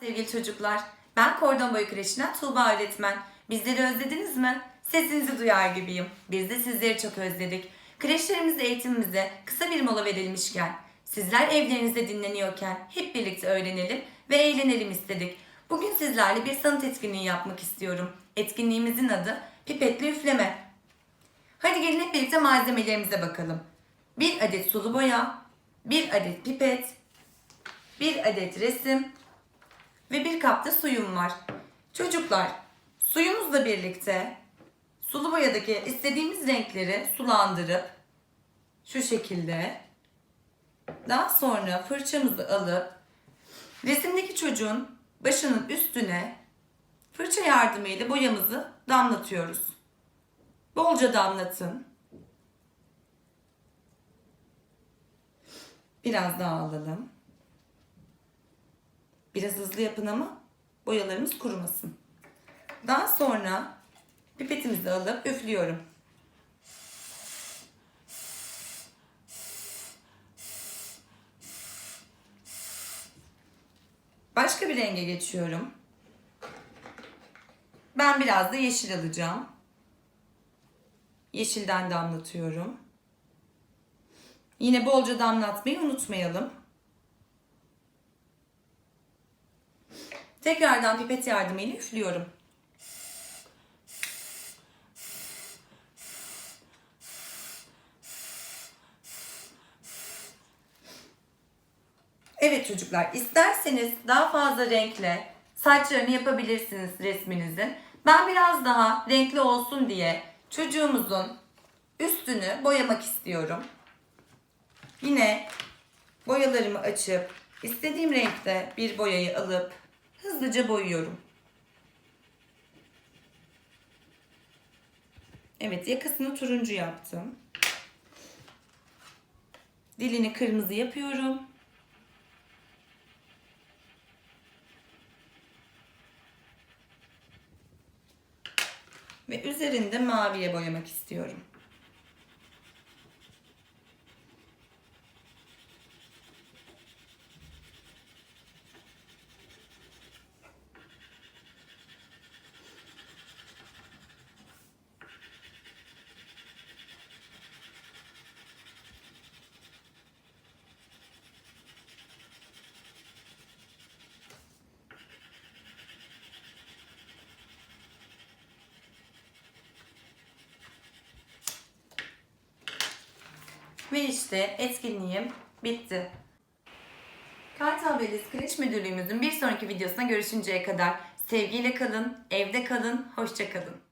Sevgili çocuklar, ben Kordon Boyu Kreşi'nden Tuğba öğretmen. Bizleri özlediniz mi? Sesinizi duyar gibiyim. Biz de sizleri çok özledik. Kreşlerimizde eğitimimize kısa bir mola verilmişken, sizler evlerinizde dinleniyorken hep birlikte öğrenelim ve eğlenelim istedik. Bugün sizlerle bir sanat etkinliği yapmak istiyorum. Etkinliğimizin adı Pipetli Üfleme. Hadi gelin hep birlikte malzemelerimize bakalım. Bir adet sulu boya, bir adet pipet, bir adet resim, ve bir kapta suyum var. Çocuklar, suyumuzla birlikte sulu boyadaki istediğimiz renkleri sulandırıp şu şekilde daha sonra fırçamızı alıp resimdeki çocuğun başının üstüne fırça yardımıyla boyamızı damlatıyoruz. Bolca damlatın. Biraz daha alalım. Biraz hızlı yapın ama boyalarımız kurumasın. Daha sonra pipetimizi alıp üflüyorum. Başka bir renge geçiyorum. Ben biraz da yeşil alacağım. Yeşilden damlatıyorum. Yine bolca damlatmayı unutmayalım. Tekrardan pipet yardımıyla üflüyorum. Evet çocuklar, isterseniz daha fazla renkle saçlarını yapabilirsiniz resminizin. Ben biraz daha renkli olsun diye çocuğumuzun üstünü boyamak istiyorum. Yine boyalarımı açıp istediğim renkte bir boyayı alıp hızlıca boyuyorum. Evet yakasını turuncu yaptım. Dilini kırmızı yapıyorum. Ve üzerinde maviye boyamak istiyorum. Ve işte etkinliğim bitti. Kartal Belediyesi Kreş Müdürlüğümüzün bir sonraki videosuna görüşünceye kadar sevgiyle kalın, evde kalın, hoşça kalın.